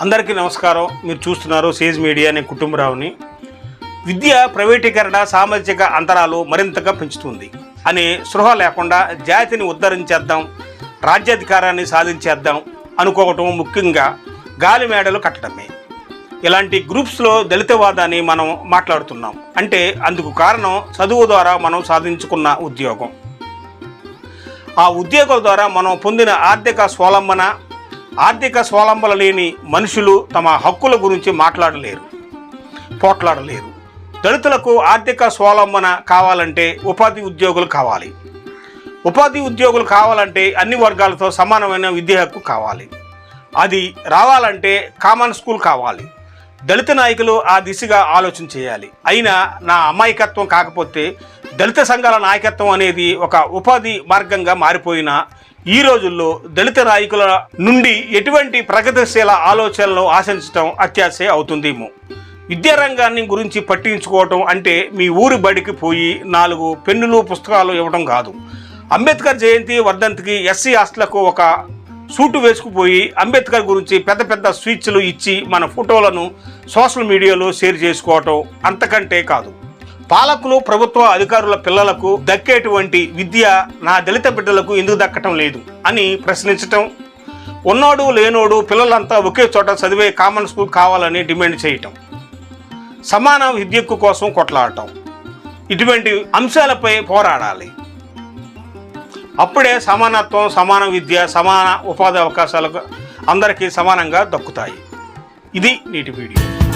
అందరికీ నమస్కారం. మీరు చూస్తున్నారు సేజ్ మీడియా అనే కుటుంబరావుని. విద్య ప్రైవేటీకరణ సామాజిక అంతరాలు మరింతగా పెంచుతుంది. అనే స్పృహ లేకుండా జాతిని ఉద్ధరించేద్దాం రాజ్యాధికారాన్ని సాధించేద్దాం అనుకోవటం ముఖ్యంగా గాలి మేడలు కట్టడమే. ఇలాంటి గ్రూప్స్లో దళితవాదాన్ని మనం మాట్లాడుతున్నాం. అంటే అందుకు కారణం చదువు ద్వారా మనం సాధించుకున్న ఉద్యోగం. ఆ ఉద్యోగం ద్వారా మనం పొందిన ఆర్థిక స్వాలంబన ఆర్థిక స్వాలంబన లేని మనుషులు తమ హక్కుల గురించి మాట్లాడలేరు పోట్లాడలేరు. దళితులకు ఆర్థిక స్వాలంబన కావాలంటే ఉపాధి ఉద్యోగులు కావాలి. ఉపాధి ఉద్యోగులు కావాలంటే అన్ని వర్గాలతో సమానమైన విద్య హక్కు కావాలి. అది రావాలంటే కామన్ స్కూల్ కావాలి. దళిత నాయకులు ఆ దిశగా ఆలోచన చేయాలి. అయినా నా అమాయకత్వం కాకపోతే దళిత సంఘాల నాయకత్వం అనేది ఒక ఉపాధి మార్గంగా మారిపోయిన ఈ రోజుల్లో దళిత నాయకుల నుండి ఎటువంటి ప్రగతిశీల ఆలోచనలు ఆశించటం అత్యాశే అవుతుందేమో. విద్యారంగాన్ని గురించి పట్టించుకోవటం అంటే మీ ఊరి బడికి పోయి నాలుగు పెన్నులు పుస్తకాలు ఇవ్వడం కాదు. అంబేద్కర్ జయంతి వర్ధంతికి ఎస్సీ హాస్టళ్ళకు ఒక సూటు వేసుకుపోయి అంబేద్కర్ గురించి పెద్ద పెద్ద స్పీచ్లు ఇచ్చి మన ఫోటోలను సోషల్ మీడియాలో షేర్ చేసుకోవటం అంతకంటే కాదు. పాలకులు ప్రభుత్వ అధికారుల పిల్లలకు దక్కేటువంటి విద్య నా దళిత బిడ్డలకు ఎందుకు దక్కటం లేదు అని ప్రశ్నించటం. ఉన్నోడు లేనోడు పిల్లలంతా ఒకే చోట చదివే కామన్ స్కూల్ కావాలని డిమాండ్ చేయటం. సమాన విద్యకు కోసం కొట్లాడటం. ఇటువంటి అంశాలపై పోరాడాలి. అప్పుడే సమానత్వం సమాన విద్య సమాన ఉపాధి అవకాశాలకు అందరికీ సమానంగా దక్కుతాయి. ఇది నీటి వీడియో.